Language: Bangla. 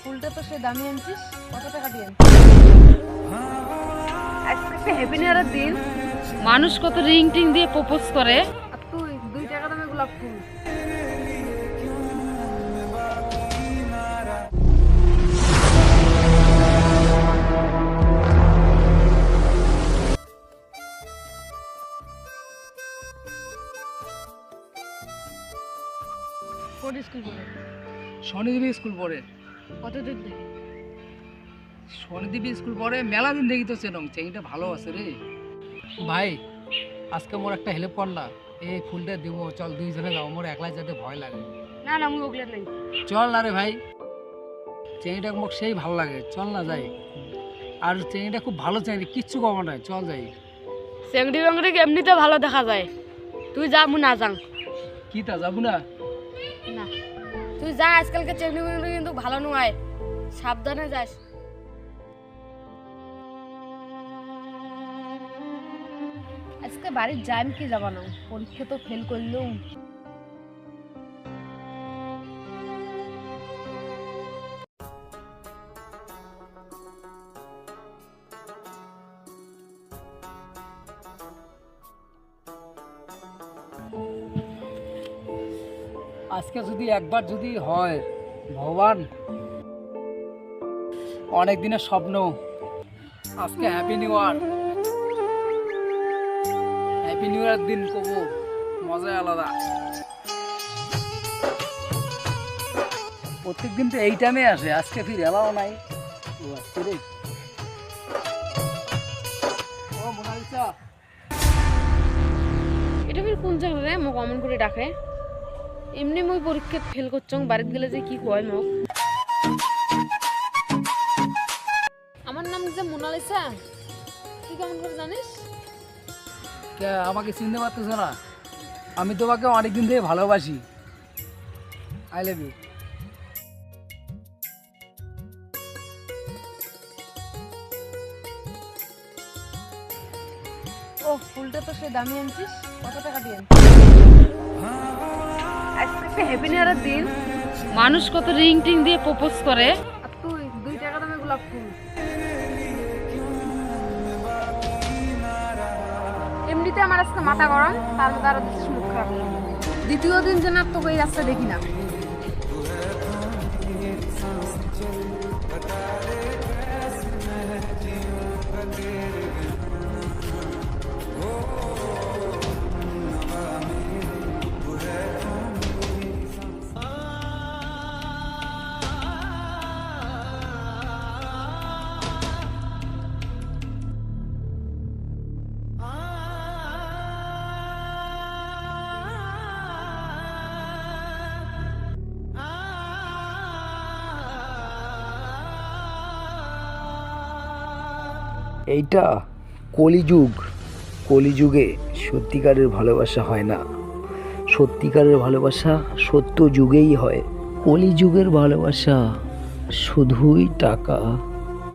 ফুলটা তো সে দামি আনছিস কত টাকা দিয়ে আজকে একটা হ্যাপি নিউ দিন। মানুষ কত রিং টিং দিয়ে প্রপোজ করে। আর তুই দুই টাকা দামে গোলাপ ফুল। কোন স্কুল পড়ে? শনিদেবী স্কুল পড়ে। কত দূর থেকে? শনিদেবী স্কুল পড়ে মেলা দিন দেখি তো চেনং চেংটা ভালো আছে রে। ভাই আজকে মোর একটা হেল্প কর না এই ফুলটা দিব চল দুইজনে যাও মোর একলাই যেতে ভয় লাগে। না না আমি ওগুলো নাই। চল না রে ভাই। চেংটা মোক সেই ভালো লাগে। চল না যাই। আর চেংটা খুব ভালো চেংড়ি কিচ্ছু কম নাই। চল যাই। চেংড়ি বেংড়ি এমনিতে ভালো দেখা যায়। তুই যা মু না যাং। কি তা যাব না? না। তুই যা, আজকালকে বেংড়ি কিন্তু ভালো নয়। সাবধানে যাস। আজকে বাড়ির যাইম কি যাবানো পরীক্ষা তো ফেল করলুম। আজকে যদি একবার যদি হয়, ভগবান। অনেক দিনের স্বপ্ন। আজকে happy new year happy new year দিন কব। মজাই আলাদা। প্রত্যেক দিন তো এই টাইমে আসে, আজকে ফির এলাও নাই। ও আসছে রে। এটা ফির কোন জায়গা রে? মোক অমন করে ডাকে। এমনি মই পরীক্ষাত ফেল করছং বাড়িত গেলে যে কি কয় মোক? আমার নাম যে মোনালিসা। তুই কেমন করে জানিস? কে আমাকে চিনতে পারতেছ না। আমি তোমাকে অনেকদিন থেকে ভালোবাসি। আই লাভ ইউ ও ফুলটা তো সে দামি আনছিস। কত টাকা দিয়ে ইয়ারের দিন মানুষ কত রিং টিং দিয়ে প্রপোজ করে। তুই দুই টাকা গোলাপ ফুল। এমনিতে আমার আজকে মাথা গরম তার মধ্যে আরও দিচ্ছিস মুখ খারাপ দ্বিতীয় দিন যেন আর তোকে এই রাস্তা দেখি না। এইটা কলিযুগ। কলিযুগে সত্যিকারের ভালোবাসা হয় না। সত্যিকারের ভালোবাসা সত্য যুগেই হয়। কলিযুগের ভালোবাসা শুধুই টাকা।